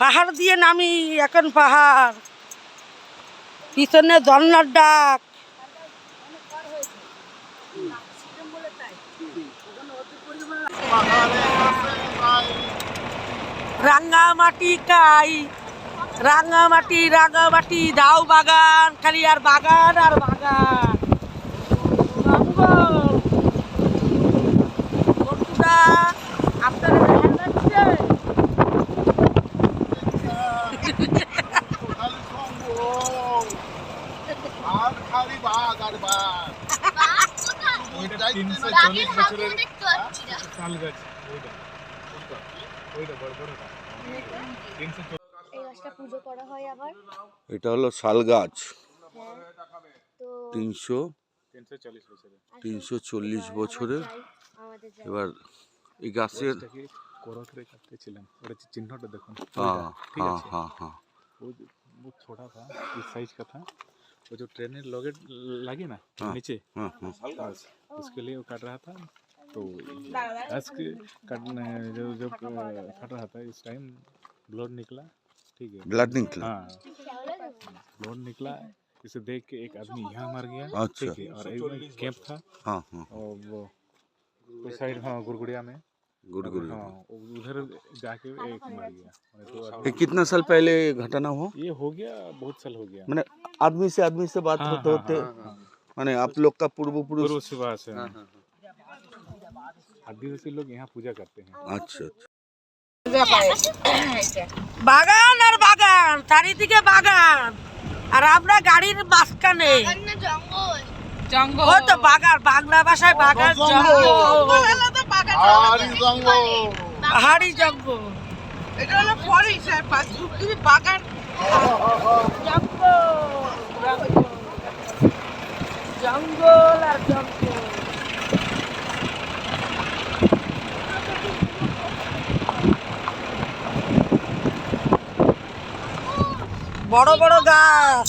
পাহাড় দিয়ে নামি এখন পাহাড়। পিছনে ঝর্নার ডাক। রাঙ্গামাটি কাই রাঙ্গামাটি রাঙ্গামাটি দাও বাগান, খালি আর বাগান আর বাগান। আর বাঘ আর বাঘ। তিনশো এটা হলো শাল গাছ। তিনশো তিনশো চল্লিশ বছরের। এবার এই গাছের চিহ্নটা দেখুন। হ্যাঁ হ্যাঁ হ্যাঁ হ্যাঁ। वो जो ट्रेनर लोगे लगे ना हाँ, नीचे? हाँ, हाँ, उसके लिए वो काट रहा था। तो आज के काटने जो जो काट रहा था इस टाइम ब्लड निकला ठीक है। ब्लड निकला। हाँ। ब्लड निकला इसे देख के एक आदमी यहाँ मर गया अच्छा। ठीक है और एक कैंप था। हाँ, हाँ, और वो तो साइड हाँ गुड़गुड़िया में गुड गुड हाँ उधर जाके एक मर गया मैंने तो ये आदमी- कितना साल पहले घटना हुआ ये हो गया बहुत साल हो गया मैंने आदमी से आदमी से बात हाँ, होते हाँ, होते हाँ, हाँ। माने आप लोग का पूर्वपुरुष पूर्व से बात है आदिवासी लोग यहाँ पूजा करते हैं अच्छा अच्छा বাগান আর বাগান চারিদিকে বাগান আর আমরা গাড়ির মাঝখানে বাগান না জঙ্গল জঙ্গল ওই তো বাগান বাংলা ভাষায় বাগান জঙ্গল আরে জঙ্গল। পাহাড়ি জঙ্গল। এটা হলো ফরেস্ট আর পাঁচ তুমি বাগান। জঙ্গল জঙ্গল আর জঙ্গল। বড় বড় গাছ।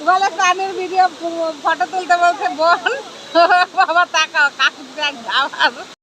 বলে প্রাণীর ভিডিও ফটো তুলতে বলছে বল বাবা তাকাও কাকু দেখ আবার